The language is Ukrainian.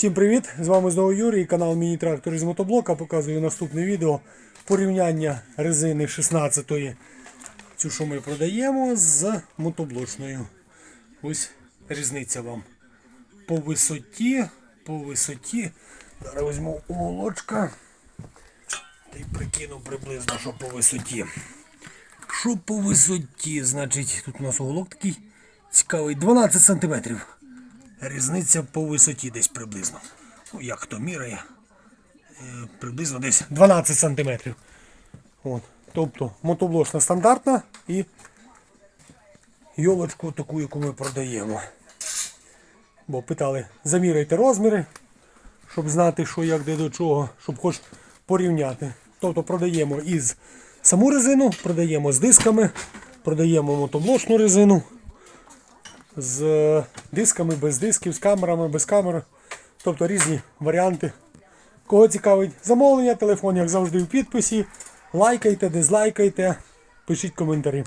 Всім привіт! З вами знову Юрій, канал Міні-трактор із мотоблока. Показую наступне відео порівняння резини 16-ї, цю, що ми продаємо, з мотоблочною. Ось різниця вам по висоті, по висоті. Зараз візьму уголочка та й прикину приблизно, що по висоті. Що по висоті, значить, тут у нас уголок такий цікавий, 12 сантиметрів. Різниця по висоті десь приблизно. Ну, як хто міряє, е, приблизно десь 12 сантиметрів. От. Тобто мотоблочна стандартна і йолочку таку, яку ми продаємо. Бо питали, заміряйте розміри, щоб знати, що як де до чого, щоб хоч порівняти. Тобто продаємо із саму резину, продаємо з дисками, продаємо мотоблочну резину з дисками, без дисків, з камерами, без камер. Тобто різні варіанти. Кого цікавить замовлення, телефон, як завжди, в підписі. Лайкайте, дизлайкайте, пишіть коментарі.